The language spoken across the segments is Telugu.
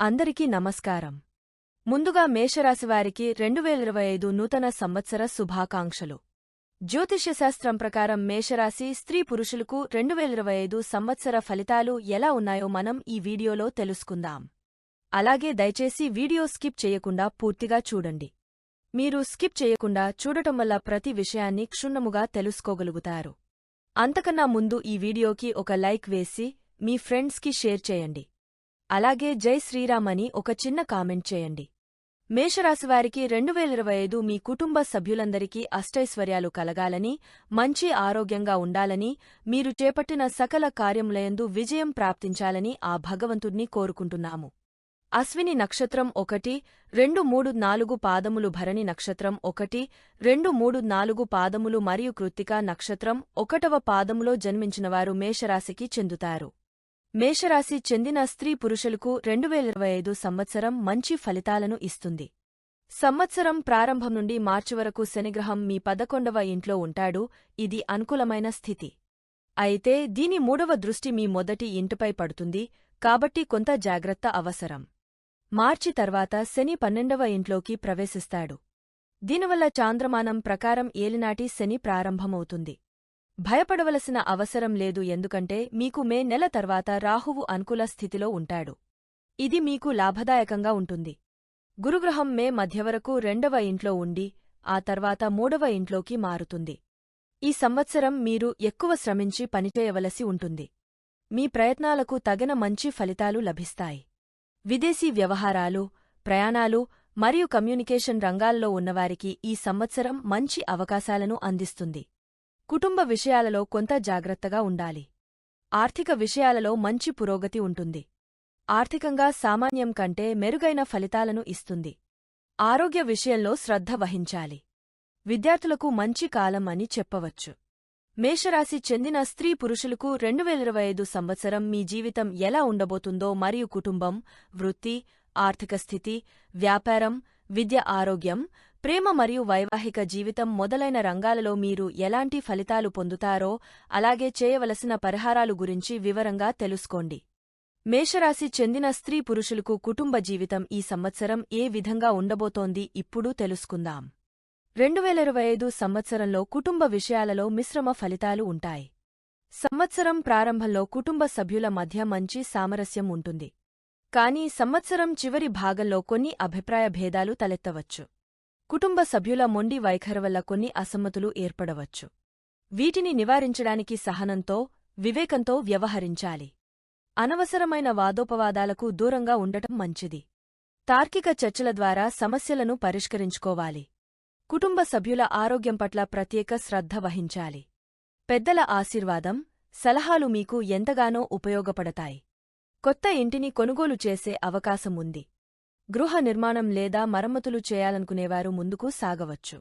అందరికీ నమస్కారం. ముందుగా మేషరాశివారికి రెండు వేల ఇరవై ఐదు నూతన సంవత్సర శుభాకాంక్షలు. జ్యోతిష్యశాస్త్రం ప్రకారం మేషరాశి స్త్రీ పురుషులకు రెండు వేల ఇరవై ఐదు సంవత్సర ఫలితాలు ఎలా ఉన్నాయో మనం ఈ వీడియోలో తెలుసుకుందాం. అలాగే దయచేసి వీడియో స్కిప్ చేయకుండా పూర్తిగా చూడండి. మీరు స్కిప్ చేయకుండా చూడటం వల్ల ప్రతి విషయాన్ని క్షుణ్ణముగా తెలుసుకోగలుగుతారు. అంతకన్నా ముందు ఈ వీడియోకి ఒక లైక్ వేసి మీ ఫ్రెండ్స్కి షేర్ చేయండి. అలాగే జై శ్రీరామ్ అని ఒక చిన్న కామెంట్ చేయండి. మేషరాశివారికి రెండు వేల ఇరవై ఐదు మీ కుటుంబ సభ్యులందరికీ అష్టైశ్వర్యాలు కలగాలని మంచి ఆరోగ్యంగా ఉండాలని మీరు చేపట్టిన సకల కార్యములయందు విజయం ప్రాప్తించాలని ఆ భగవంతుణ్ణి కోరుకుంటున్నాము. అశ్విని నక్షత్రం ఒకటి రెండు మూడు నాలుగు పాదములు భరణి నక్షత్రం ఒకటి రెండు మూడు నాలుగు పాదములు మరియు కృత్తికా నక్షత్రం ఒకటవ పాదములో జన్మించినవారు మేషరాశికి చెందుతారు. మేషరాశి చెందిన స్త్రీ పురుషులకు రెండు వేల ఇరవై ఐదు సంవత్సరం మంచి ఫలితాలను ఇస్తుంది. సంవత్సరం ప్రారంభం నుండి మార్చి వరకు శనిగ్రహం మీ పదకొండవ ఇంట్లో ఉంటాడు ఇది అనుకూలమైన స్థితి. అయితే దీని మూడవ దృష్టి మీ మొదటి ఇంటిపై పడుతుంది కాబట్టి కొంత జాగ్రత్త అవసరం. మార్చి తర్వాత శని పన్నెండవ ఇంట్లోకి ప్రవేశిస్తాడు. దీనివల్ల చాంద్రమానం ప్రకారం ఏలినాటి శని ప్రారంభమవుతుంది. భయపడవలసిన అవసరం లేదు ఎందుకంటే మీకు మే నెల తర్వాత రాహువు అనుకూల స్థితిలో ఉంటాడు. ఇది మీకు లాభదాయకంగా ఉంటుంది. గురుగ్రహం మే మధ్యవరకు రెండవ ఇంట్లో ఉండి ఆ తర్వాత మూడవ ఇంట్లోకి మారుతుంది. ఈ సంవత్సరం మీరు ఎక్కువ శ్రమించి పనిచేయవలసి ఉంటుంది. మీ ప్రయత్నాలకు తగిన మంచి ఫలితాలు లభిస్తాయి. విదేశీ వ్యవహారాలు ప్రయాణాలు మరియు కమ్యూనికేషన్ రంగాల్లో ఉన్నవారికి ఈ సంవత్సరం మంచి అవకాశాలను అందిస్తుంది. కుటుంబ విషయాలలో కొంత జాగ్రత్తగా ఉండాలి. ఆర్థిక విషయాలలో మంచి పురోగతి ఉంటుంది. ఆర్థికంగా సామాన్యం కంటే మెరుగైన ఫలితాలను ఇస్తుంది. ఆరోగ్య విషయంలో శ్రద్ధ వహించాలి. విద్యార్థులకు మంచి కాలం అని చెప్పవచ్చు. మేషరాశి చెందిన స్త్రీ పురుషులకు రెండు వేల ఇరవై ఐదు సంవత్సరం మీ జీవితం ఎలా ఉండబోతుందో మరియు కుటుంబం వృత్తి ఆర్థిక స్థితి వ్యాపారం విద్య ఆరోగ్యం ప్రేమ మరియు వైవాహిక జీవితం మొదలైన రంగాలలో మీరు ఎలాంటి ఫలితాలు పొందుతారో అలాగే చేయవలసిన పరిహారాలు గురించి వివరంగా తెలుసుకోండి. మేషరాశి చెందిన స్త్రీ పురుషులకు కుటుంబ జీవితం ఈ సంవత్సరం ఏ విధంగా ఉండబోతోంది ఇప్పుడు తెలుసుకుందాం. రెండు వేల ఇరవై ఐదు సంవత్సరంలో కుటుంబ విషయాలలో మిశ్రమ ఫలితాలు ఉంటాయి. సంవత్సరం ప్రారంభంలో కుటుంబ సభ్యుల మధ్య మంచి సామరస్యం ఉంటుంది. కానీ సంవత్సరం చివరి భాగంలో కొన్ని అభిప్రాయ భేదాలు తలెత్తవచ్చు. కుటుంబ సభ్యుల మొండి వైఖరి వల్ల కొన్ని అసమ్మతులు ఏర్పడవచ్చు. వీటిని నివారించడానికి సహనంతో వివేకంతో వ్యవహరించాలి. అనవసరమైన వాదోపవాదాలకు దూరంగా ఉండటం మంచిది. తార్కిక చర్చల ద్వారా సమస్యలను పరిష్కరించుకోవాలి. కుటుంబ సభ్యుల ఆరోగ్యం పట్ల ప్రత్యేక శ్రద్ధ వహించాలి. పెద్దల ఆశీర్వాదం సలహాలు మీకు ఎంతగానో ఉపయోగపడతాయి. కొత్త ఇంటిని కొనుగోలు చేసే అవకాశముంది గృహ నిర్మాణం లేదా మరమ్మతులు చేయాలనుకునేవారు ముందుకు సాగవచ్చు.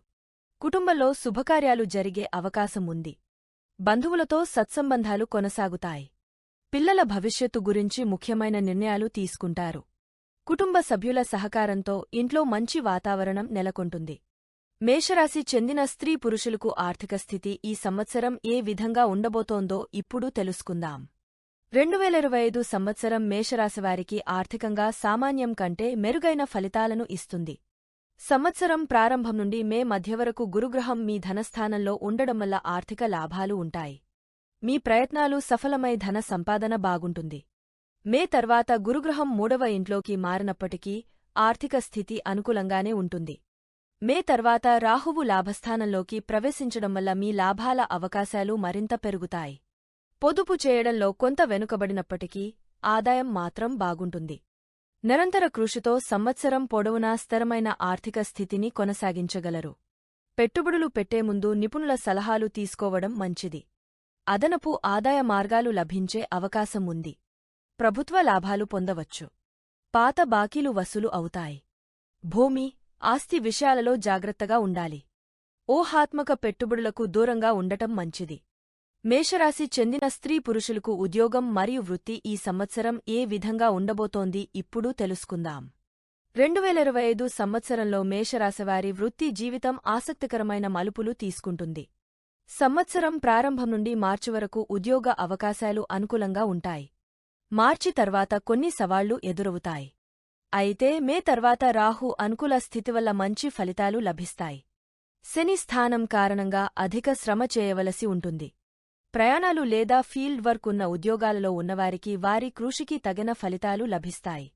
కుటుంబంలో శుభకార్యాలు జరిగే అవకాశం ఉంది. బంధువులతో సత్సంబంధాలు కొనసాగుతాయి. పిల్లల భవిష్యత్తు గురించి ముఖ్యమైన నిర్ణయాలు తీసుకుంటారు. కుటుంబ సభ్యుల సహకారంతో ఇంట్లో మంచి వాతావరణం నెలకొంటుంది. మేషరాశి చెందిన స్త్రీ పురుషులకు ఆర్థిక స్థితి ఈ సంవత్సరం ఏ విధంగా ఉండబోతోందో ఇప్పుడు తెలుసుకుందాం. రెండు వేల ఇరవై ఐదు సంవత్సరం మేషరాశివారికి ఆర్థికంగా సామాన్యం కంటే మెరుగైన ఫలితాలను ఇస్తుంది. సంవత్సరం ప్రారంభం నుండి మే మధ్యవరకు గురుగ్రహం మీ ధనస్థానంలో ఉండడం వల్ల ఆర్థిక లాభాలు ఉంటాయి. మీ ప్రయత్నాలు సఫలమై ధన సంపాదన బాగుంటుంది. మే తర్వాత గురుగ్రహం మూడవ ఇంట్లోకి మారినప్పటికీ ఆర్థిక స్థితి అనుకూలంగానే ఉంటుంది. మే తర్వాత రాహువు లాభస్థానంలోకి ప్రవేశించడం వల్ల మీ లాభాల అవకాశాలు మరింత పెరుగుతాయి. పొదుపు చేయడంలో కొంత వెనుకబడినప్పటికీ ఆదాయం మాత్రం బాగుంటుంది. నిరంతర కృషితో సంవత్సరం పొడవునా స్థిరమైన ఆర్థిక స్థితిని కొనసాగించగలరు. పెట్టుబడులు పెట్టే ముందు నిపుణుల సలహాలు తీసుకోవడం మంచిది. అదనపు ఆదాయ మార్గాలు లభించే అవకాశం ఉంది. ప్రభుత్వ లాభాలు పొందవచ్చు. పాత బాకీలు వసూలు అవుతాయి. భూమి ఆస్తి విషయాలలో జాగ్రత్తగా ఉండాలి. ఊహాత్మక పెట్టుబడులకు దూరంగా ఉండటం మంచిది. మేషరాశి చెందిన స్త్రీ పురుషులకు ఉద్యోగం మరియు వృత్తి ఈ సంవత్సరం ఏ విధంగా ఉండబోతోంది ఇప్పుడు తెలుసుకుందాం. రెండు వేల ఇరవై ఐదు సంవత్సరంలో మేషరాశివారి వృత్తి జీవితం ఆసక్తికరమైన మలుపులు తీసుకుంటుంది. సంవత్సరం ప్రారంభం నుండి మార్చి వరకు ఉద్యోగ అవకాశాలు అనుకూలంగా ఉంటాయి. మార్చి తర్వాత కొన్ని సవాళ్ళు ఎదురవుతాయి. అయితే మే తర్వాత రాహు అనుకూల స్థితి వల్ల మంచి ఫలితాలు లభిస్తాయి. శని స్థానం కారణంగా అధిక శ్రమ చేయవలసి ఉంటుంది. ప్రయాణాలు లేదా ఫీల్డ్ వర్క్ ఉన్న ఉద్యోగాలలో ఉన్నవారికి వారి కృషికి తగిన ఫలితాలు లభిస్తాయి.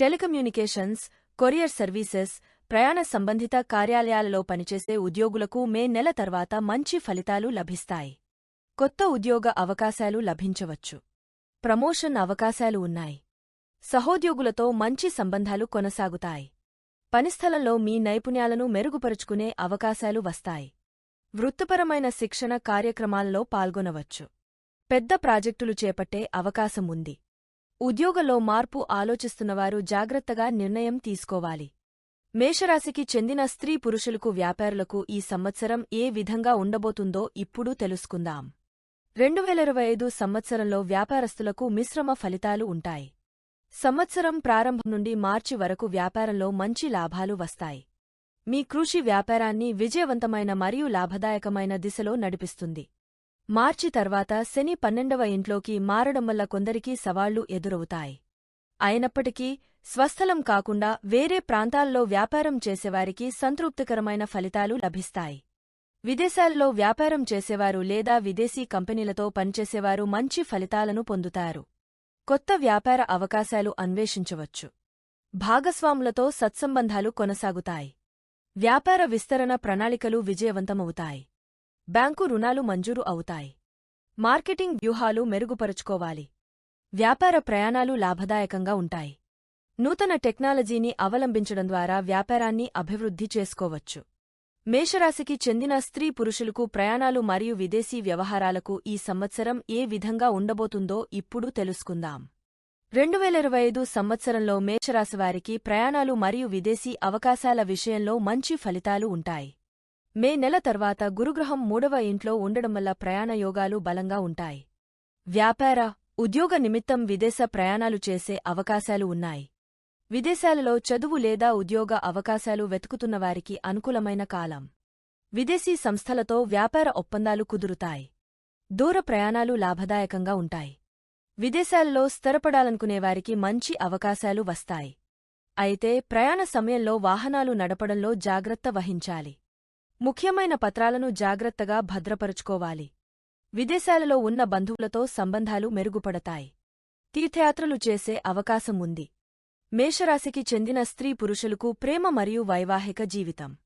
టెలికమ్యూనికేషన్స్ కొరియర్ సర్వీసెస్ ప్రయాణ సంబంధిత కార్యాలయాలలో పనిచేసే ఉద్యోగులకు మే నెల తర్వాత మంచి ఫలితాలు లభిస్తాయి. కొత్త ఉద్యోగ అవకాశాలు లభించవచ్చు. ప్రమోషన్ అవకాశాలు ఉన్నాయి. సహోద్యోగులతో మంచి సంబంధాలు కొనసాగుతాయి. పనిస్థలంలో మీ నైపుణ్యాలను మెరుగుపరుచుకునే అవకాశాలు వస్తాయి. వృత్తిపరమైన శిక్షణ కార్యక్రమాల్లో పాల్గొనవచ్చు. పెద్ద ప్రాజెక్టులు చేపట్టే అవకాశం ఉంది. ఉద్యోగంలో మార్పు ఆలోచిస్తున్నవారు జాగ్రత్తగా నిర్ణయం తీసుకోవాలి. మేషరాశికి చెందిన స్త్రీ పురుషులకు వ్యాపారులకు ఈ సంవత్సరం ఏ విధంగా ఉండబోతుందో ఇప్పుడు తెలుసుకుందాం. రెండు వేల ఇరవై ఐదు సంవత్సరంలో వ్యాపారస్తులకు మిశ్రమ ఫలితాలు ఉంటాయి. సంవత్సరం ప్రారంభం నుండి మార్చి వరకు వ్యాపారంలో మంచి లాభాలు వస్తాయి. మీ కృషి వ్యాపారాన్ని విజయవంతమైన మరియు లాభదాయకమైన దిశలో నడిపిస్తుంది. మార్చి తర్వాత శని పన్నెండవ ఇంట్లోకి మారడం వల్ల కొందరికి సవాళ్ళు ఎదురవుతాయి. అయినప్పటికీ స్వస్థలం కాకుండా వేరే ప్రాంతాల్లో వ్యాపారం చేసేవారికి సంతృప్తికరమైన ఫలితాలు లభిస్తాయి. విదేశాల్లో వ్యాపారం చేసేవారు లేదా విదేశీ కంపెనీలతో పనిచేసేవారు మంచి ఫలితాలను పొందుతారు. కొత్త వ్యాపార అవకాశాలు అన్వేషించవచ్చు. భాగస్వాములతో సత్సంబంధాలు కొనసాగుతాయి. వ్యాపార విస్తరణ ప్రణాళికలు విజయవంతమవుతాయి. బ్యాంకు రుణాలు మంజూరు అవుతాయి. మార్కెటింగ్ వ్యూహాలు మెరుగుపరుచుకోవాలి. వ్యాపార ప్రయాణాలు లాభదాయకంగా ఉంటాయి. నూతన టెక్నాలజీని అవలంబించడం ద్వారా వ్యాపారాన్ని అభివృద్ధి చేసుకోవచ్చు. మేషరాశికి చెందిన స్త్రీ పురుషులకు ప్రయాణాలు మరియు విదేశీ వ్యవహారాలకు ఈ సంవత్సరం ఏ విధంగా ఉండబోతుందో ఇప్పుడు తెలుసుకుందాం. రెండు వేల ఇరవై ఐదు సంవత్సరంలో మేషరాశివారికి ప్రయాణాలు మరియు విదేశీ అవకాశాల విషయంలో మంచి ఫలితాలు ఉంటాయి. మే నెల తర్వాత గురుగ్రహం మూడవ ఇంట్లో ఉండడం వల్ల ప్రయాణ యోగాలు బలంగా ఉంటాయి. వ్యాపార ఉద్యోగ నిమిత్తం విదేశ ప్రయాణాలు చేసే అవకాశాలు ఉన్నాయి. విదేశాలలో చదువు లేదా ఉద్యోగ అవకాశాలు వెతుకుతున్నవారికి అనుకూలమైన కాలం. విదేశీ సంస్థలతో వ్యాపార ఒప్పందాలు కుదురుతాయి. దూర ప్రయాణాలు లాభదాయకంగా ఉంటాయి. విదేశాల్లో స్థిరపడాలనుకునేవారికి మంచి అవకాశాలు వస్తాయి. అయితే ప్రయాణ సమయంలో వాహనాలు నడపడంలో జాగ్రత్త వహించాలి. ముఖ్యమైన పత్రాలను జాగ్రత్తగా భద్రపరుచుకోవాలి. విదేశాలలో ఉన్న బంధువులతో సంబంధాలు మెరుగుపడతాయి. తీర్థయాత్రలు చేసే అవకాశం ఉంది. మేషరాశికి చెందిన స్త్రీ పురుషులకు ప్రేమ మరియు వైవాహిక జీవితం.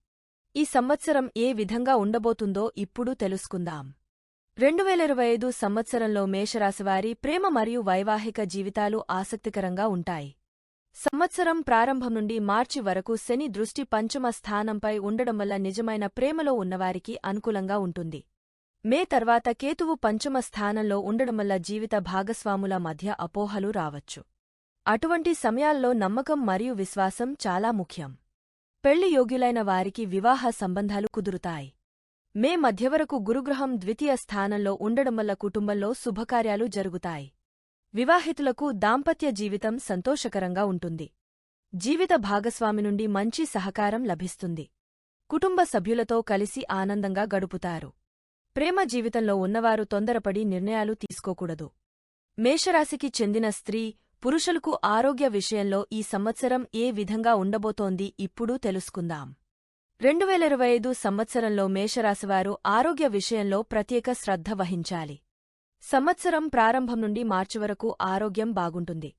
ఈ సంవత్సరం ఏ విధంగా ఉండబోతుందో ఇప్పుడు తెలుసుకుందాం. రెండు వేల ఇరవై ఐదు సంవత్సరంలో మేషరాశివారి ప్రేమ మరియు వైవాహిక జీవితాలు ఆసక్తికరంగా ఉంటాయి. సంవత్సరం ప్రారంభం నుండి మార్చి వరకు శని దృష్టి పంచమ స్థానంపై ఉండడం వల్ల నిజమైన ప్రేమలో ఉన్నవారికి అనుకూలంగా ఉంటుంది. మే తర్వాత కేతువు పంచమ స్థానంలో ఉండడం వల్ల జీవిత భాగస్వాముల మధ్య అపోహలు రావచ్చు. అటువంటి సమయాల్లో నమ్మకం మరియు విశ్వాసం చాలా ముఖ్యం. పెళ్ళి యోగ్యులైన వారికి వివాహ సంబంధాలు కుదురుతాయి. మే మధ్యవరకు గురుగ్రహం ద్వితీయ స్థానంలో ఉండడం వల్ల కుటుంబంలో శుభకార్యాలు జరుగుతాయి. వివాహితులకు దాంపత్య జీవితం సంతోషకరంగా ఉంటుంది. జీవిత భాగస్వామి నుండి మంచి సహకారం లభిస్తుంది. కుటుంబ సభ్యులతో కలిసి ఆనందంగా గడుపుతారు. ప్రేమ జీవితంలో ఉన్నవారు తొందరపడి నిర్ణయాలు తీసుకోకూడదు. మేషరాశికి చెందిన స్త్రీ పురుషులకు ఆరోగ్య విషయంలో ఈ సంవత్సరం ఏ విధంగా ఉండబోతోంది ఇప్పుడు తెలుసుకుందాం. రెండు వేల ఇరవై ఐదు సంవత్సరంలో మేషరాశివారు ఆరోగ్య విషయంలో ప్రత్యేక శ్రద్ధ వహించాలి. సంవత్సరం ప్రారంభం నుండి మార్చి వరకు ఆరోగ్యం బాగుంటుంది.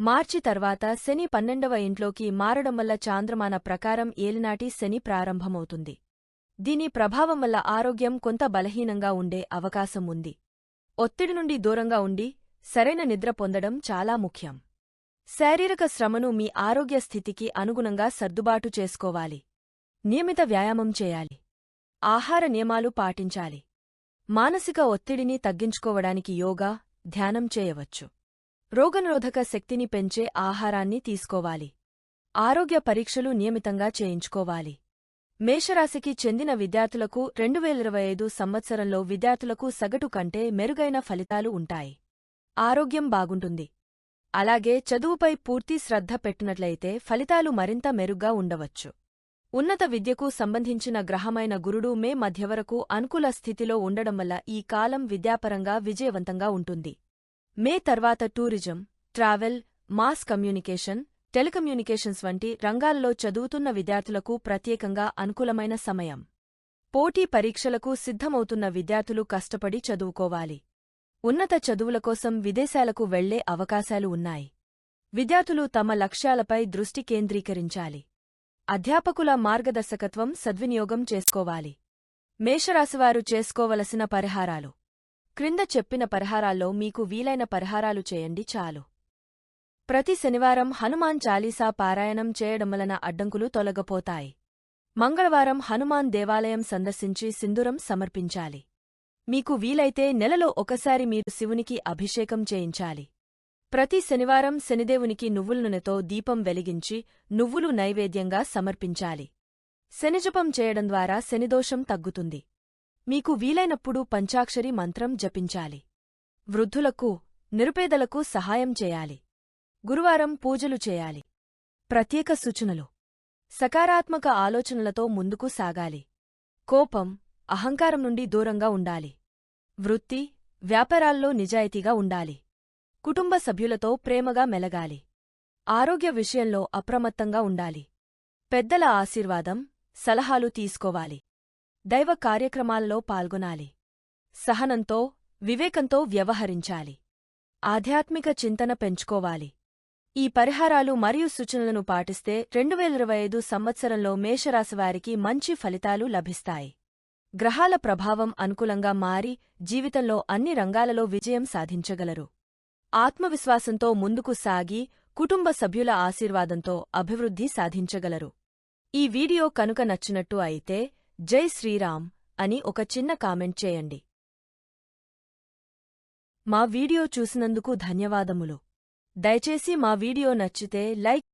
మార్చి తర్వాత శని పన్నెండవ ఇంట్లోకి మారడం వల్ల చాంద్రమాన ప్రకారం ఏలినాటి శని ప్రారంభమవుతుంది. దీని ప్రభావం వల్ల ఆరోగ్యం కొంత బలహీనంగా ఉండే అవకాశం ఉంది. ఒత్తిడి నుండి దూరంగా ఉండి సరైన నిద్ర పొందడం చాలా ముఖ్యం. శారీరక శ్రమను మీ ఆరోగ్య స్థితికి అనుగుణంగా సర్దుబాటు చేసుకోవాలి. నియమిత వ్యాయామం చేయాలి. ఆహార నియమాలు పాటించాలి. మానసిక ఒత్తిడిని తగ్గించుకోవడానికి యోగా ధ్యానం చేయవచ్చు. రోగనిరోధక శక్తిని పెంచే ఆహారాన్ని తీసుకోవాలి. ఆరోగ్య పరీక్షలు నియమితంగా చేయించుకోవాలి. మేషరాశికి చెందిన విద్యార్థులకు రెండు వేల ఇరవై ఐదు సంవత్సరంలో విద్యార్థులకు సగటు కంటే మెరుగైన ఫలితాలు ఉంటాయి. ఆరోగ్యం బాగుంటుంది. అలాగే చదువుపై పూర్తి శ్రద్ధ పెట్టినట్లయితే ఫలితాలు మరింత మెరుగ్గా ఉండవచ్చు. ఉన్నత విద్యకు సంబంధించిన గ్రహమైన గురుడు మే మధ్యవరకు అనుకూల స్థితిలో ఉండడం వల్ల ఈ కాలం విద్యాపరంగా విజయవంతంగా ఉంటుంది. మే తర్వాత tourism travel mass communication telecommunications వంటి రంగాలలో చదువుతున్న విద్యార్థులకు ప్రత్యేకంగా అనుకూలమైన సమయం. పోటీ పరీక్షలకు సిద్ధమవుతున్న విద్యార్థులు కష్టపడి చదువుకోవాలి. ఉన్నత చదువుల కోసం విదేశాలకు వెళ్ళే అవకాశాలు ఉన్నాయి. విద్యార్థులు తమ లక్ష్యాలపై దృష్టి కేంద్రీకరించాలి. అధ్యాపకుల మార్గదర్శకత్వం సద్వినియోగం చేసుకోవాలి. మేషరాశివారు చేసుకోవలసిన పరిహారాలు. క్రింద చెప్పిన పరిహారాల్లో మీకు వీలైన పరిహారాలు చేయండి చాలు. ప్రతి శనివారం హనుమాన్ చాలీసా పారాయణం చేయడం వలన అడ్డంకులు తొలగపోతాయి. మంగళవారం హనుమాన్ దేవాలయం సందర్శించి సింధూరం సమర్పించాలి. మీకు వీలైతే నెలలో ఒకసారి మీరు శివునికి అభిషేకం చేయించాలి. ప్రతి శనివారం శనిదేవునికి నువ్వుల నూనెతో దీపం వెలిగించి నువ్వులు నైవేద్యంగా సమర్పించాలి. శనిజపం చేయడం ద్వారా శనిదోషం తగ్గుతుంది. మీకు వీలైనప్పుడు పంచాక్షరి మంత్రం జపించాలి. వృద్ధులకు నిరుపేదలకు సహాయం చేయాలి. గురువారం పూజలు చేయాలి. ప్రత్యేక సూచనలు. సకారాత్మక ఆలోచనలతో ముందుకు సాగాలి. కోపం అహంకారం నుండి దూరంగా ఉండాలి. వృత్తి వ్యాపారాల్లో నిజాయితీగా ఉండాలి. కుటుంబ సభ్యులతో ప్రేమగా మెలగాలి. ఆరోగ్య విషయంలో అప్రమత్తంగా ఉండాలి. పెద్దల ఆశీర్వాదం సలహాలు తీసుకోవాలి. దైవ కార్యక్రమాల్లో పాల్గొనాలి. సహనంతో వివేకంతో వ్యవహరించాలి. ఆధ్యాత్మిక చింతన పెంచుకోవాలి. ఈ పరిహారాలు మరియు సూచనలను పాటిస్తే రెండు వేల ఇరవై ఐదు సంవత్సరంలో మేషరాశివారికి మంచి ఫలితాలు లభిస్తాయి. గ్రహాల ప్రభావం అనుకూలంగా మారి జీవితంలో అన్ని రంగాలలో విజయం సాధించగలరు. ఆత్మవిశ్వాసంతో ముందుకు సాగి కుటుంబ సభ్యుల ఆశీర్వాదంతో అభివృద్ధి సాధించగలరు. ఈ వీడియో కనుక నచ్చినట్టు అయితే జై శ్రీరామ్ అని ఒక చిన్న కామెంట్ చేయండి. మా వీడియో చూసినందుకు ధన్యవాదములు. దయచేసి మా వీడియో నచ్చితే లైక్